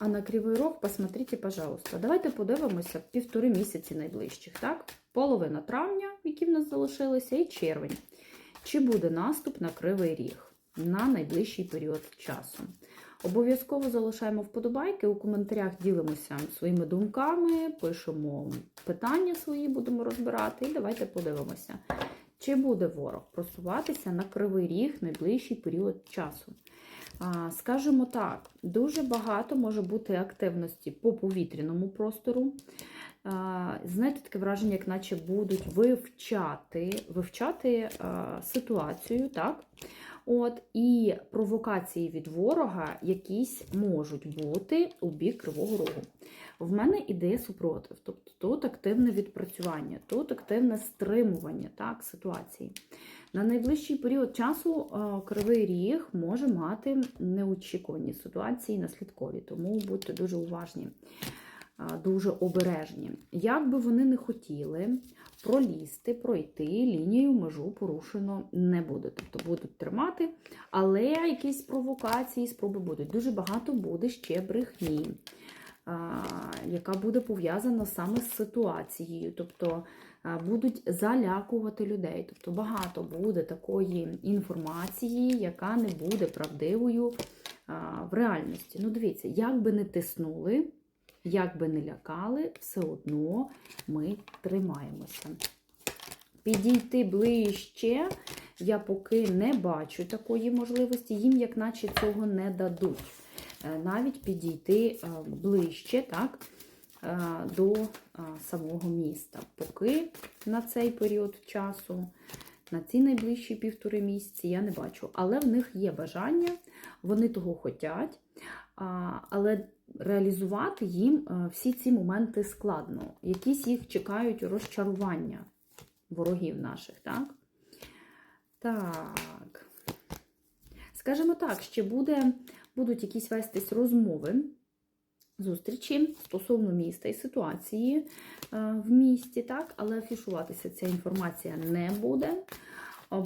А на кривий рог посмотрите, пожалуйста. Давайте подивимося півтори місяці найближчих, так? Половина травня, які в нас залишилися, і червень. Чи буде наступ на кривий ріг на найближчий період часу? Обов'язково залишаємо вподобайки, у коментарях ділимося своїми думками, пишемо питання свої, будемо розбирати, і давайте подивимося, чи буде ворог просуватися на кривий ріг найближчий період часу. Скажімо так, дуже багато може бути активності по повітряному простору. Знаєте, таке враження, як наче будуть вивчати, вивчати ситуацію, так? От, і провокації від ворога якісь можуть бути у бік Кривого Рогу. В мене ідея супротив, тобто тут активне відпрацювання, тут активне стримування так, ситуації. На найближчий період часу Кривий Ріг може мати неочікувані ситуації наслідкові, тому будьте дуже уважні, дуже обережні. Як би вони не хотіли пролізти, пройти, лінію межу порушено не буде. Тобто будуть тримати, але якісь провокації, спроби будуть. Дуже багато буде ще брехні. Яка буде пов'язана саме з ситуацією, тобто будуть залякувати людей. Тобто багато буде такої інформації, яка не буде правдивою в реальності. Ну, дивіться, як би не тиснули, як би не лякали, все одно ми тримаємося. Підійти ближче, я поки не бачу такої можливості, їм, як наче, цього не дадуть. Е, Навіть підійти е, ближче, так, е, до самого міста. Поки на цей період часу, на ці найближчі півтори місяці я не бачу. Але в них є бажання, вони того хочуть, але реалізувати їм е, всі ці моменти складно. Якісь їх чекають розчарування ворогів наших, так? Так. Скажімо так, ще буде, будуть якісь вестись розмови, зустрічі стосовно міста і ситуації е, в місті, так? але афішуватися ця інформація не буде.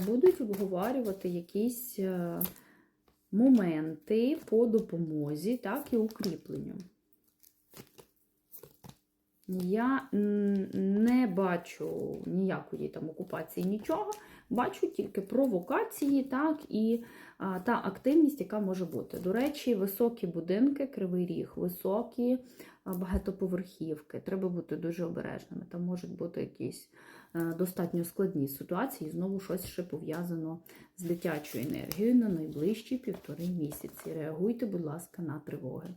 Будуть обговорювати якісь е, моменти по допомозі, так, і укріпленню. Я не бачу ніякої там окупації, нічого. Бачу тільки провокації, так, і а, та активність, яка може бути. До речі, високі будинки, кривий ріг, високі багатоповерхівки. Треба бути дуже обережними. Там можуть бути якісь е, достатньо складні ситуації. Знову щось ще пов'язано з дитячою енергією на найближчі півтори місяці. Реагуйте, будь ласка, на тривоги.